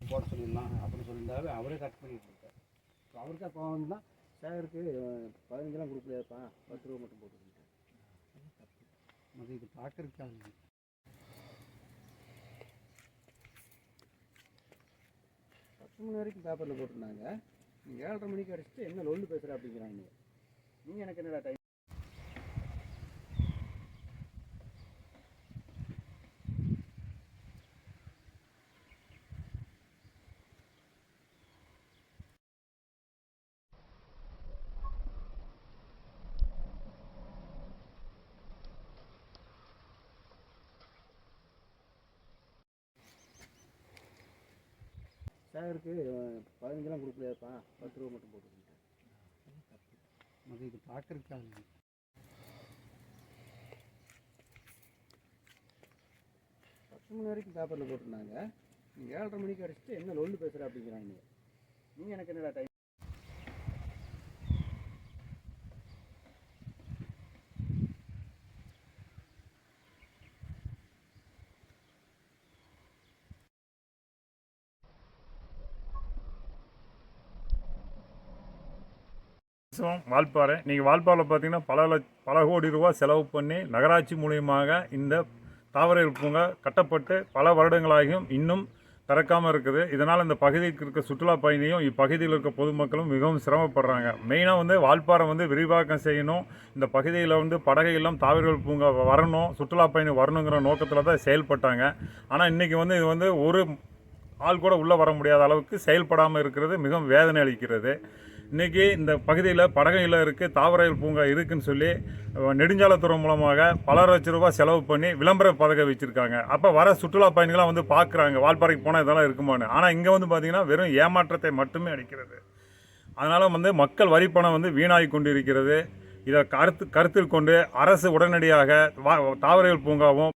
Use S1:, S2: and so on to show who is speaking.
S1: போட சொல்லிடலாம் அப்படின்னு சொல்லியிருந்தாவே அவரே கட் பண்ணிட்டு இருக்காரு இப்போ அவருக்கு அப்போ வந்து சேகருக்கு பதினஞ்செல்லாம் கொடுக்கலையாப்பா? பத்து ரூபா மட்டும் போட்டுக்கிட்டேன் அது இது பார்க்கறதுக்காக பத்து மணி வரைக்கும் பேப்பரில் போட்டிருந்தாங்க. ஏழரை மணிக்கு அடிச்சுட்டு என்ன லொல்லு பேசுகிற அப்படிங்கிறாங்க. நீங்கள் எனக்கு என்னடா டைம் சேகருக்கு பதினஞ்செல்லாம் கொடுக்கலையாப்பா. பத்து ரூபா மட்டும் போட்டுக்கிட்டேன் அது இது பார்க்கறதுக்காக பத்து மணி வரைக்கும் பேப்பரில் போட்டிருந்தாங்க. நீங்கள் ஏழரை மணிக்கு அடிச்சுட்டு என்ன லொல்லு பேசுகிற அப்படிங்கிறாங்க. நீங்கள் எனக்கு என்னடா டைம்
S2: மாதம் வால்பாறை. நீங்கள் வால்பாறையில் பார்த்தீங்கன்னா பல லட்ச பல கோடி ரூபா செலவு பண்ணி நகராட்சி மூலியமாக இந்த தாவரவியல் பூங்கா கட்டப்பட்டு பல வருடங்களாகியும் இன்னும் திறக்காமல் இருக்குது. இதனால் இந்த பகுதிக்கு இருக்க சுற்றுலா பயணியும் இப்பகுதியில் இருக்க பொதுமக்களும் மிகவும் சிரமப்படுறாங்க. மெயினாக வந்து வால்பாறை வந்து விரிவாக்கம் செய்யணும். இந்த பகுதியில் வந்து படகை எல்லாம் தாவரவியல் பூங்கா வரணும் சுற்றுலா பயணி வரணுங்கிற நோக்கத்தில் தான் செயல்பட்டாங்க. ஆனால் இன்றைக்கி வந்து இது வந்து ஒரு ஆள் கூட உள்ளே வர முடியாத அளவுக்கு செயல்படாமல் இருக்கிறது மிகவும் வேதனை அளிக்கிறது. இன்றைக்கி இந்த பகுதியில் படகையில் இருக்குது தாவரையில் பூங்கா இருக்குதுன்னு சொல்லி அஹ், நெடுஞ்சாலைத்துறை மூலமாக பல லட்ச ரூபாய் செலவு பண்ணி விளம்பர பதக வச்சுருக்காங்க. அப்போ வர சுற்றுலா பயணிகளாம் வந்து பார்க்குறாங்க வால்பாறைக்கு போனால் இதெல்லாம் இருக்குமான்னு. ஆனால் இங்கே வந்து பார்த்திங்கன்னா வெறும் ஏமாற்றத்தை மட்டுமே அளிக்கிறது. அதனால் வந்து மக்கள் வரி பணம் வந்து வீணாகி கொண்டு இருக்கிறது இதை கருத்து கருத்தில் கொண்டு அரசு உடனடியாக வா தாவரவியல் பூங்காவும்